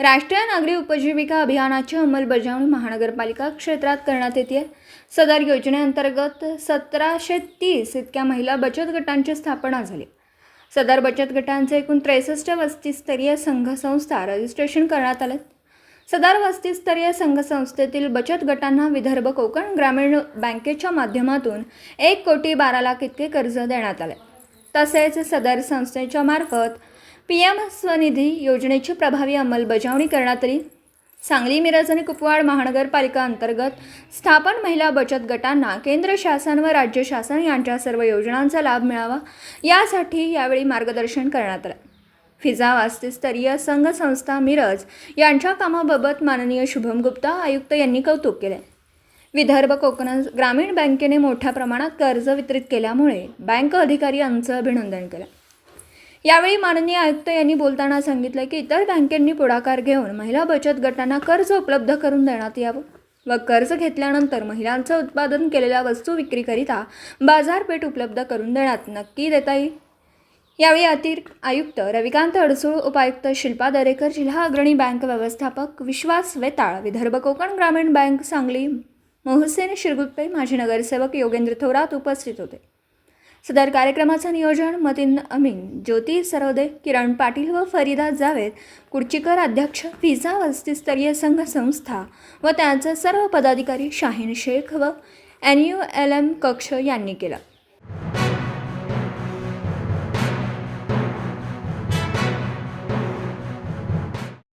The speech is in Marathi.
राष्ट्रीय नागरी उपजीविका अभियानाची अंमलबजावणी महानगरपालिका क्षेत्रात करण्यात येते. सदर योजनेअंतर्गत सतराशे तीस इतक्या महिला बचत गटांची स्थापना झाली. सदर बचत गटांचे एकूण त्रेसष्ट वस्तीस्तरीय संघ संस्था रजिस्ट्रेशन करण्यात आले. सदर वस्तीस्तरीय संघसंस्थेतील बचत गटांना विदर्भ कोकण ग्रामीण बँकेच्या माध्यमातून एक कोटी बारा लाख इतके कर्ज देण्यात आले. तसेच सदर संस्थेच्या मार्फत पी एम स्वनिधी योजनेची प्रभावी अंमलबजावणी करण्यात आली. सांगली मिरज आणि कुपवाड महानगरपालिका अंतर्गत स्थापन महिला बचत गटांना केंद्र शासन व राज्य शासन यांच्या सर्व योजनांचा लाभ मिळावा यासाठी यावेळी मार्गदर्शन करण्यात आलं. फिजा वास्तुस्तरीय संघ संस्था मिरज यांच्या कामाबाबत माननीय शुभम गुप्ता आयुक्त यांनी कौतुक केले. विदर्भ कोकण ग्रामीण बँकेने मोठ्या प्रमाणात कर्ज वितरित केल्यामुळे बँक अधिकारी यांचं अभिनंदन केलं. यावेळी माननीय आयुक्त यांनी बोलताना सांगितलं की इतर बँकेंनी पुढाकार घेऊन महिला बचत गटांना कर्ज उपलब्ध करून देण्यात यावं व कर्ज घेतल्यानंतर महिलांचं उत्पादन केलेल्या वस्तू विक्रीकरिता बाजारपेठ उपलब्ध करून देण्यात नक्की देता येईल. यावेळी अतिरिक्त आयुक्त रविकांत अडसूळ उपायुक्त शिल्पा दरेकर जिल्हा अग्रणी बँक व्यवस्थापक विश्वास वेताळ विदर्भ कोकण ग्रामीण बँक सांगली मोहसेन शिरगुप्पे माजी नगरसेवक योगेंद्र थोरात उपस्थित होते. सदर कार्यक्रमाचं नियोजन मतीन अमीन ज्योती सरोदे किरण पाटील व फरीदा जावेद कुडचीकर अध्यक्ष फिजा वस्तीस्तरीय संघ संस्था व त्यांचे सर्व पदाधिकारी शाहीन शेख व एन यू एल एम कक्ष यांनी केलं.